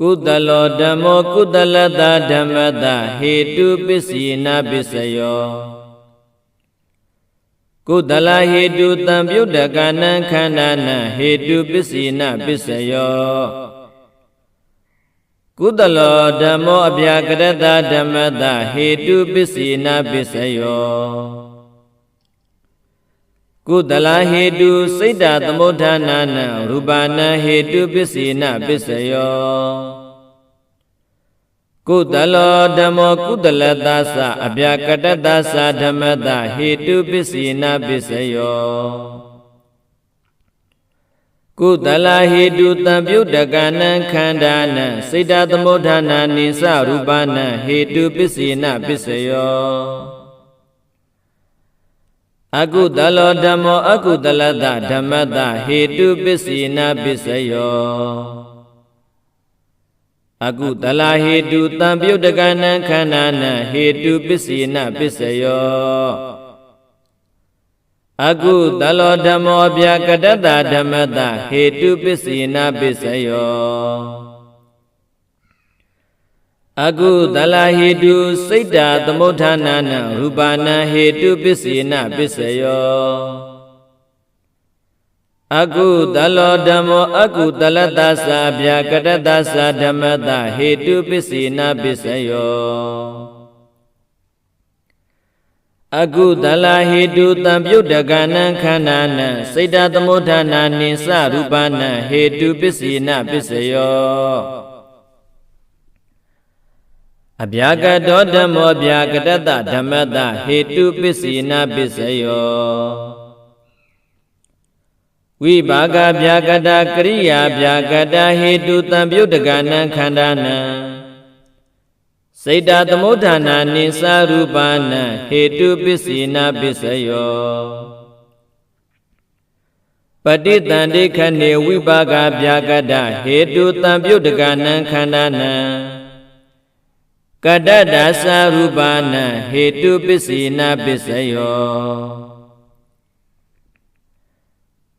ကုသလောဓမ္မောကုသလတဓမ္မတဟေတုပစ္စယေနပစ္စယောကုသလဟေတုတံပြုတ်တကနံခန္ဓာနံဟေတုပစ္စယေနပစ္စယောကုသလောဓမ္မောအပြာကရတဓမ္မတဟေတုပစ္စယေနပစ္စယော ကုသလဟေတုစိတ်တသမုဋ္ဌာနာနံရူပနာဟေတုပစ္စေနပစ္စယောကုသလောဓမ္မောကုသလတသအပြကတတသဓမ္မတဟေတုပစ္စေနပစ္စယောကုသလဟေတုတံပြုတ်တကနံခန္ဓာနံစိတ်တသမုဋ္ဌာနာနိသရူပနံဟေတုပစ္စေနပစ္စယော အကုတလောဓမ္မောအကုတလတဓမ္မတဟေတုပစ္စေနပစ္စယောအကုတလဟေတုတံပြုတ်တကနံခန္ဓာနံဟေတုပစ္စေနပစ္စယောအကုတလောဓမ္မောဗျာကတတဓမ္မတဟေတုပစ္စေနပစ္စယော အကုတလဟေတုစိတ်တာသမုဋ္ဌာနာနံရူပနာဟေတုပစ္စေနပစ္စယောအကုတလောဓမ္မောအကုတလတ္တသဗျာကတတ္တသဓမ္မတဟေတုပစ္စေနပစ္စယောအကုတလဟေတုတံပြုတ်တကနံခန္ဓာနံစိတ်တသမုဋ္ဌာနာနိသရူပနံဟေတုပစ္စေနပစ္စယော အဗျာကတောဓမ္မောဗျာကတတဓမ္မတဟေတုပစ္စေနပစ္စယောဝိဘာဂဗျာကတကရိယာဗျာကတဟေတုတံပြုတ်တကနံခန္ဓာနံစိတ်တသမုဋ္ဌာနာနိသရူပနံဟေတုပစ္စေနပစ္စယောပဋိတန္တိခဏေဝိပါကဗျာကတဟေတုတံပြုတ်တကနံခန္ဓာနံ ကတ္တဒါသရူပနံဟေတုပစ္စေနပစ္စယော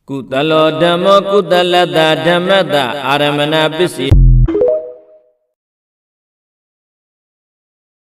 ကုသလောဓမ္မောကုသလတဓမ္မတအာရမဏပစ္စေ